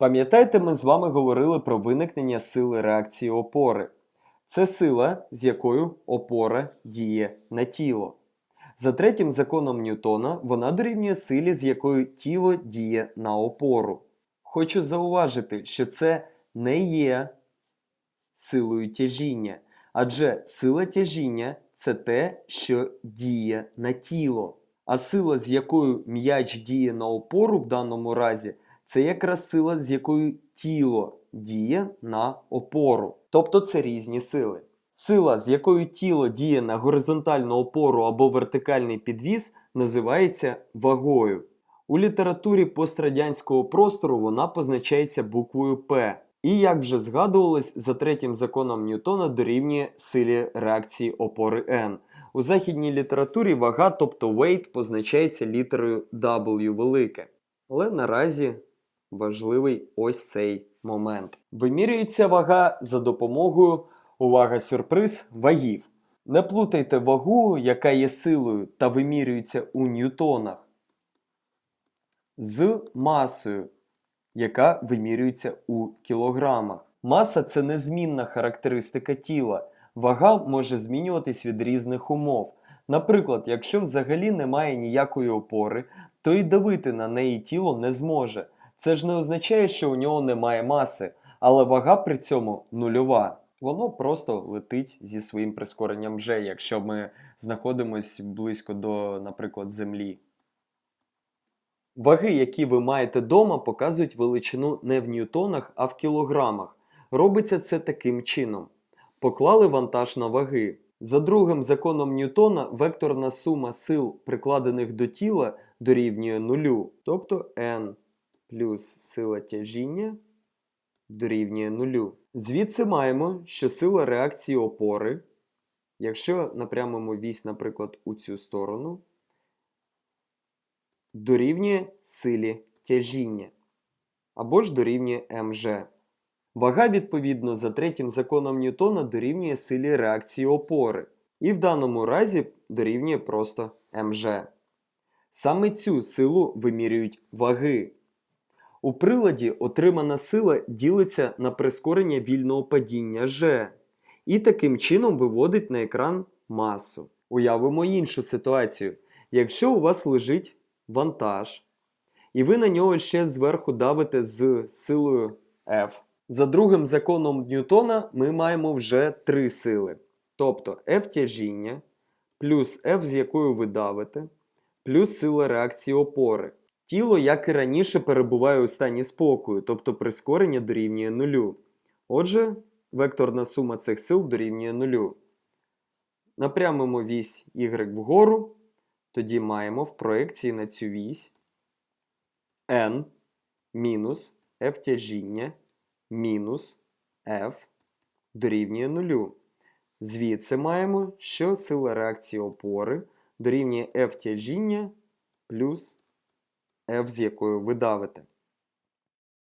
Пам'ятаєте, ми з вами говорили про виникнення сили реакції опори. Це сила, з якою опора діє на тіло. За третім законом Ньютона вона дорівнює силі, з якою тіло діє на опору. Хочу зауважити, що це не є силою тяжіння, адже сила тяжіння це те, що діє на тіло. А сила, з якою м'яч діє на опору в даному разі, це якраз сила, з якою тіло діє на опору. Тобто це різні сили. Сила, з якою тіло діє на горизонтальну опору або вертикальний підвіз, називається вагою. У літературі пострадянського простору вона позначається буквою П. І, як вже згадувалось, за третім законом Ньютона дорівнює силі реакції опори N. У західній літературі вага, тобто weight, позначається літерою W велике. Але наразі важливий ось цей момент. Вимірюється вага за допомогою, увага, сюрприз, вагів. Не плутайте вагу, яка є силою та вимірюється у ньютонах, з масою, яка вимірюється у кілограмах. Маса це незмінна характеристика тіла. Вага може змінюватись від різних умов. Наприклад, якщо взагалі немає ніякої опори, то і давити на неї тіло не зможе. Це ж не означає, що у нього немає маси, але вага при цьому нульова. Воно просто летить зі своїм прискоренням вже, якщо ми знаходимося близько до, наприклад, Землі. Ваги, які ви маєте вдома, показують величину не в ньютонах, а в кілограмах. Робиться це таким чином. Поклали вантаж на ваги. За другим законом Ньютона векторна сума сил, прикладених до тіла, дорівнює нулю. Тобто n плюс сила тяжіння дорівнює нулю. Звідси маємо, що сила реакції опори, якщо напрямимо вісь, наприклад, у цю сторону, дорівнює силі тяжіння або ж дорівнює МЖ. Вага, відповідно, за третім законом Ньютона дорівнює силі реакції опори. І в даному разі дорівнює просто МЖ. Саме цю силу вимірюють ваги. У приладі отримана сила ділиться на прискорення вільного падіння G і таким чином виводить на екран масу. Уявимо іншу ситуацію. Якщо у вас лежить вантаж, і ви на нього ще зверху давите з силою F. За другим законом Ньютона ми маємо вже три сили. Тобто F тяжіння плюс F, з якою ви давите, плюс сила реакції опори. Тіло, як і раніше, перебуває у стані спокою, тобто прискорення дорівнює нулю. Отже, векторна сума цих сил дорівнює нулю. Напрямимо вісь y вгору, тоді маємо в проекції на цю вісь n мінус F тяжіння мінус F дорівнює нулю. Звідси маємо, що сила реакції опори дорівнює F тяжіння плюс F, з якою ви давите.